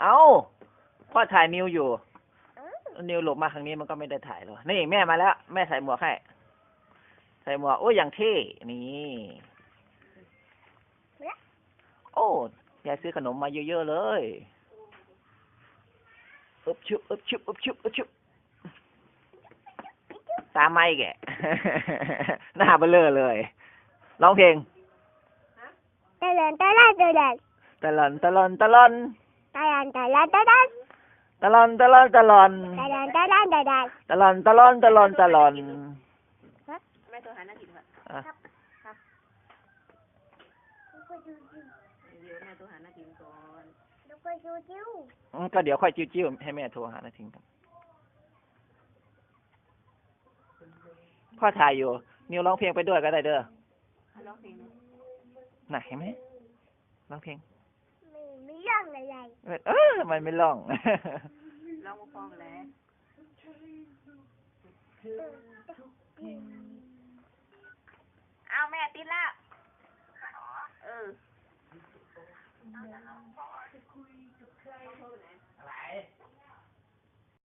เอาพ่อถ่ายนิวอยู่อืมนิวหลบมาทางนี้มันก็ไม่ได้ถ่ายหรอกนี่แม่มาแล้ว แม่ใส่หมวกให้ ใส่หมวกโอ้ยอย่างเท่นี่โอ้ยายซื้อขนมมาเยอะๆเลยอึบชุบอึบชุบอึบชุบอึบชุบตามไม่แกหน้าเบลอเลย ร้องเพลงตะลันตะลันตะลันตะลอนตะลอนตะลอน ตะลันตะลันตะลันตะลอนตะลอนตะลอนตะลันตะลันตะลันตะลอนตะลอนตะลอนตะลอนแม่โทรหานาทีก่อนอะเดี๋ยวแม่โทรหานาทีก่อนลูกไปดูจิ้วอืมก็เดี๋ยวค่อยจิ้วๆให้แม่โทรหานาทิงกันพ่อถ่ายอยู่ นิวร้องเพลงไปด้วยก็ได้เด้อร้องเพลงนะน่ะเห็นไหมร้องเพลง ไม่มีเรื่องอะไรเออทำไมไม่ร้องร้องมาฟ้องแล้วเอาแม่ติดแล้วเออ